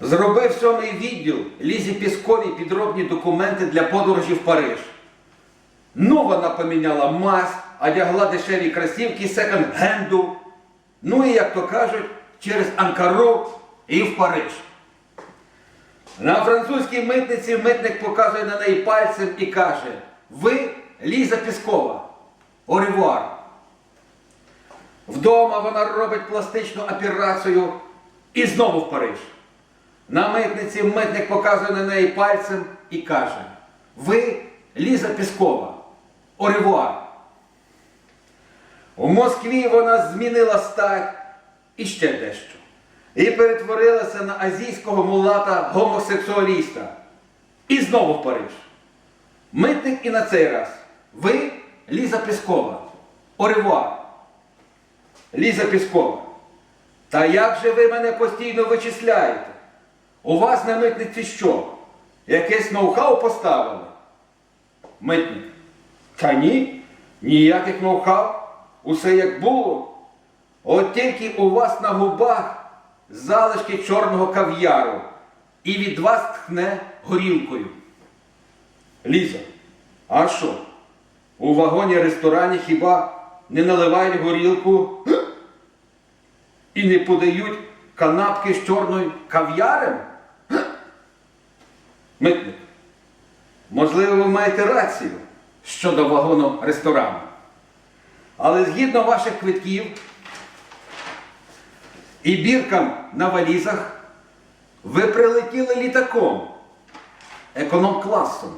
Зробив сьомий відділ Лізі Пісковій підробні документи для подорожі в Париж. Ну, вона поміняла мазь, одягла дешеві кросівки секонд-генду. Ну і, як то кажуть, через Анкару і в Париж. На французькій митниці митник показує на неї пальцем і каже: Ви Ліза Піскова. Оревуар. Вдома вона робить пластичну операцію і знову в Париж. На митниці митник показує на неї пальцем і каже: Ви Ліза Піскова. Оревуар. У Москві вона змінила стать і ще дещо. І перетворилася на азійського мулата гомосексуаліста. І знову в Париж. Митник і на цей раз. Ви Ліза Піскова. Оревуар. Ліза Піскова. Та як же ви мене постійно вичисляєте? У вас на митниці що? Якесь ноу-хау поставили? Митник. Та ні, ніяких ноу-хау. Усе як було. От тільки у вас на губах залишки чорного кав'яру. І від вас тхне горілкою. Ліза, а що? У вагоні ресторані хіба не наливають горілку і не подають канапки з чорною кав'ярем? Митник. Можливо, ви маєте рацію щодо вагону ресторану. Але згідно ваших квитків і біркам на валізах, ви прилетіли літаком, економ-класом.